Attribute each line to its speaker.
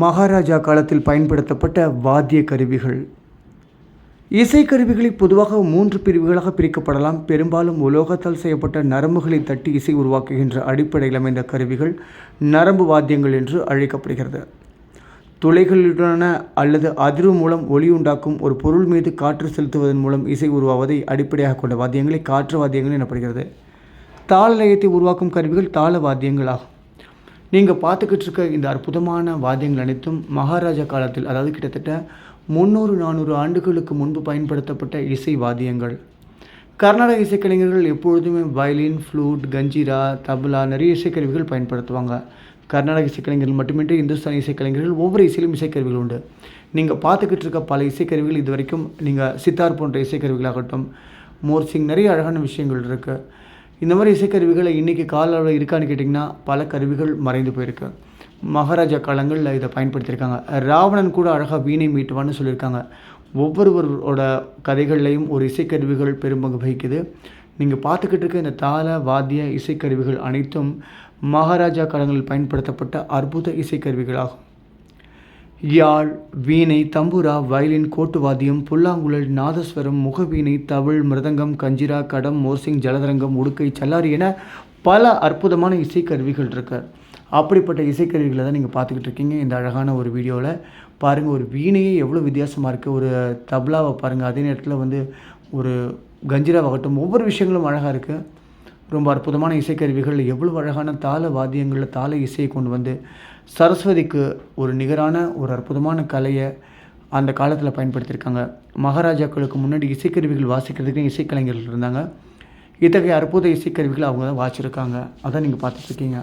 Speaker 1: மகாராஜா காலத்தில் பயன்படுத்தப்பட்ட வாத்திய கருவிகள். இசைக்கருவிகளை பொதுவாக மூன்று பிரிவுகளாக பிரிக்கப்படலாம். பெரும்பாலும் உலோகத்தால் செய்யப்பட்ட நரம்புகளை தட்டி இசை உருவாக்குகின்ற அடிப்படையில் அமைந்த கருவிகள் நரம்பு வாத்தியங்கள் என்று அழைக்கப்படுகிறது. துளைகளுடன அல்லது அதிர்வு மூலம் ஒளி உண்டாக்கும் ஒரு பொருள் மீது காற்று செலுத்துவதன் மூலம் இசை உருவாவதை அடிப்படையாக கொண்ட வாத்தியங்களை காற்று வாத்தியங்கள் எனப்படுகிறது. தாள லயத்தை உருவாக்கும் கருவிகள் தாள வாத்தியங்கள் ஆகும். நீங்கள் பார்த்துக்கிட்டு இருக்க இந்த அற்புதமான வாத்தியங்கள் அனைத்தும் மகாராஜா காலத்தில் அதாவது கிட்டத்தட்ட முந்நூறு நானூறு ஆண்டுகளுக்கு முன்பு பயன்படுத்தப்பட்ட இசை வாத்தியங்கள். கர்நாடக இசைக்கலைஞர்கள் எப்பொழுதுமே வயலின் ஃப்ளூட் கஞ்சிரா தபலா நிறைய இசைக்கருவிகள் பயன்படுத்துவாங்க. கர்நாடக இசைக்கலைஞர்கள் மட்டுமின்றி இந்துஸ்தானி இசைக்கலைஞர்கள் ஒவ்வொரு இசையிலும் இசைக்கருவிகள் உண்டு. நீங்கள் பார்த்துக்கிட்டு இருக்க பல இசைக்கருவிகள் இது வரைக்கும் நீங்கள் சித்தார் போன்ற இசைக்கருவிகளாகட்டும் மோர்சிங் நிறைய அழகான விஷயங்கள் இருக்குது இந்த மாதிரி இசைக்கருவிகளை இன்றைக்கி கால அளவில் இருக்கான்னு கேட்டிங்கன்னா பல கருவிகள் மறைந்து போயிருக்கு. மகாராஜா காலங்களில் இதை பயன்படுத்தியிருக்காங்க. ராவணன் கூட அழகாக வீணை மீட்டுவான்னு சொல்லியிருக்காங்க. ஒவ்வொருவரோட கதைகள்லையும் ஒரு இசைக்கருவிகள் பெரும்பங்கு வகிக்குது. நீங்கள் பார்த்துக்கிட்டு இருக்க இந்த தாள வாத்திய இசைக்கருவிகள் அனைத்தும் மகாராஜா காலங்களில் பயன்படுத்தப்பட்ட அற்புத இசைக்கருவிகளாகும். யாழ் வீணை தம்புரா வயலின் கோட்டுவாதியம் புல்லாங்குழல் நாதஸ்வரம் முகவீணை தவிழ் மிருதங்கம் கஞ்சிரா கடம் மோர்சிங் ஜலதரங்கம் உடுக்கை சல்லாரி என பல அற்புதமான இசைக்கருவிகள் இருக்கு. அப்படிப்பட்ட இசைக்கருவிகளை தான் நீங்கள் பார்த்துக்கிட்டு இருக்கீங்க இந்த அழகான ஒரு வீடியோவில் பாருங்கள் ஒரு வீணையே எவ்வளோ வித்தியாசமாக இருக்குது ஒரு தப்லாவை பாருங்கள் அதே நேரத்தில் வந்து ஒரு கஞ்சிராவாகட்டும் ஒவ்வொரு விஷயங்களும் அழகாக இருக்குது ரொம்ப அற்புதமான இசைக்கருவிகள். எவ்வளவு அழகான தாள வாத்தியங்களில் தாள இசையை கொண்டு வந்து சரஸ்வதிக்கு ஒரு நிகரான ஒரு அற்புதமான கலையை அந்த காலத்தில் பயன்படுத்தியிருக்காங்க. மகாராஜாக்களுக்கு முன்னாடி இசைக்கருவிகள் வாசிக்கிறதுக்கு இசைக்கலைஞர்கள் இருந்தாங்க. இத்தகைய அற்புத இசைக்கருவிகள் அவங்க தான் வாசிச்சிருக்காங்க. அதான் நீங்கள் பார்த்துட்ருக்கீங்க